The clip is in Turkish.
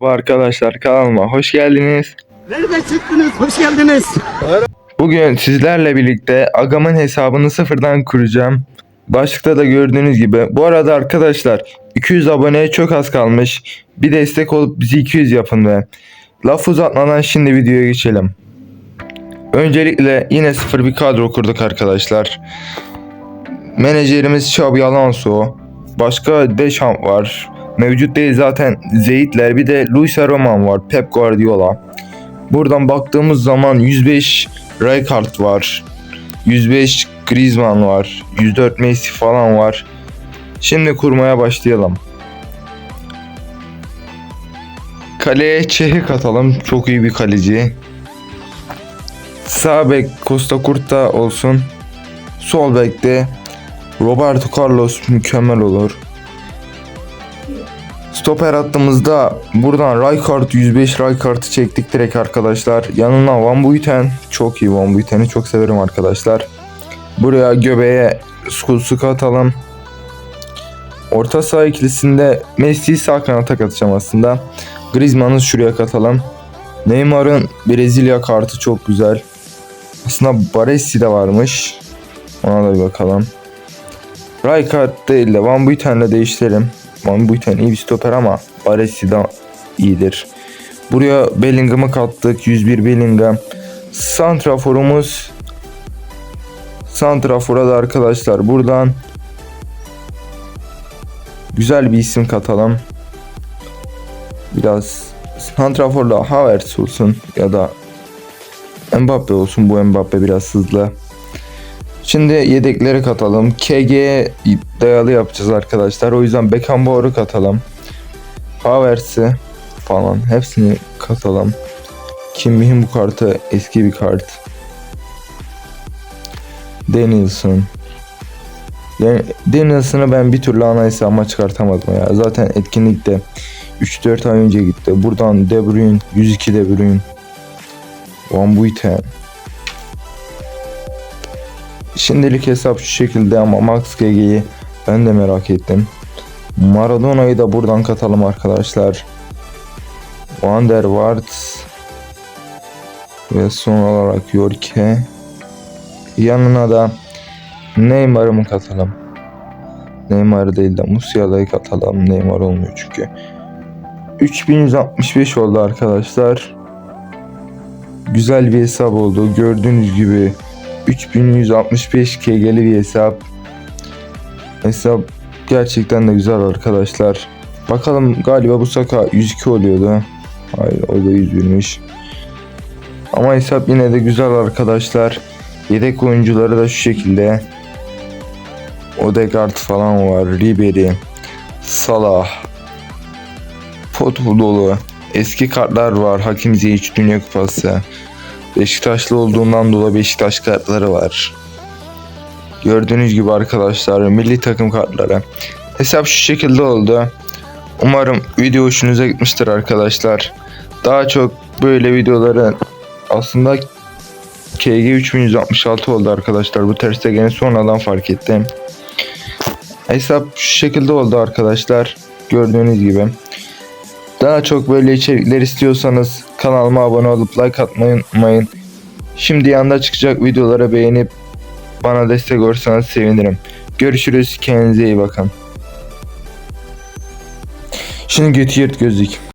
Bu arkadaşlar kanalıma hoş geldiniz. Nereden çıktınız? Hoş geldiniz. Bugün sizlerle birlikte Agam'ın hesabını sıfırdan kuracağım. Başlıkta da gördüğünüz gibi. Bu arada arkadaşlar 200 aboneye çok az kalmış. Bir destek olup bizi 200 yapın ve laf uzatmadan şimdi videoya geçelim. Öncelikle yine sıfır bir kadro kurduk arkadaşlar. Menajerimiz Xabi Alonso. Başka Deschamps var. Mevcut değil zaten Zeytler bir de Luis Roman var. Pep Guardiola. Buradan baktığımız zaman 105 Rijkaard var. 105 Griezmann var. 104 Messi falan var. Şimdi kurmaya başlayalım. Kaleye Çeh'i katalım. Çok iyi bir kaleci. Sağ bek Costa Curta olsun. Sol bekte Roberto Carlos mükemmel olur. Stoper attığımızda buradan Rijkaard 105 Rijkaard'ı çektik direkt arkadaşlar. Yanına Van Buiten. Çok iyi Van Buiten'i çok severim arkadaşlar. Buraya göbeğe Skulsuk'u atalım. Orta saha ikilisinde Messi'yi sağ kanata katacağım aslında. Griezmann'ı şuraya katalım. Neymar'ın Brezilya kartı çok güzel. Aslında Baresi de varmış. Ona da bir bakalım. Rijkaard değil de Van Buiten'le değiştirelim. Van Buiten iyi bir stoper ama Baresi de iyidir. Buraya Bellingham'ı kattık. 101 Bellingham. Santraforumuz Santrafor'a da arkadaşlar buradan güzel bir isim katalım. Biraz Santrafor'la Havertz olsun ya da Mbappe olsun. Bu Mbappe biraz hızlı. Şimdi yedekleri katalım. KG'ye dayalı yapacağız arkadaşlar. O yüzden Beckenbauer'u katalım. Havertz'i falan hepsini katalım. Kim mühim bu kartı eski bir kart. Danielson. Yani Danielson'ı ben bir türlü ana hesabıma çıkartamadım ya. Zaten etkinlikte 3-4 ay önce gitti. Buradan De Bruyne, 102 De Bruyne. Van Buiten. Şimdilik hesap şu şekilde ama Max GG'yi ben de merak ettim. Maradona'yı da buradan katalım arkadaşlar. Van der Waart ve son olarak Yorke. Yanına da Neymar'ı mı katalım? Neymar değil de Musiala'yı katalım. Neymar olmuyor çünkü. 3165 oldu arkadaşlar. Güzel bir hesap oldu. Gördüğünüz gibi 3165 KG'li bir hesap. Hesap gerçekten de güzel arkadaşlar. Bakalım galiba bu saka 102 oluyordu. Hayır o da 101'miş. Ama hesap yine de güzel arkadaşlar. Yedek oyuncuları da şu şekilde. Odegaard falan var. Ribery. Salah. Pot dolu. Eski kartlar var. Hakim Ziyech Dünya Kupası. Beşiktaşlı olduğundan dolayı Beşiktaş kartları var. Gördüğünüz gibi arkadaşlar milli takım kartları. Hesap şu şekilde oldu. Umarım video hoşunuza gitmiştir arkadaşlar. Daha çok böyle videoları aslında KG 3166 oldu arkadaşlar. Bu terste gene sonradan fark ettim. Hesap şu şekilde oldu arkadaşlar. Gördüğünüz gibi. Daha çok böyle içerikler istiyorsanız kanalıma abone olup like atmayı unutmayın. Şimdi yanda çıkacak videolara beğenip bana destek olursanız sevinirim. Görüşürüz. Kendinize iyi bakın. Şimdi götü yırt gözlük.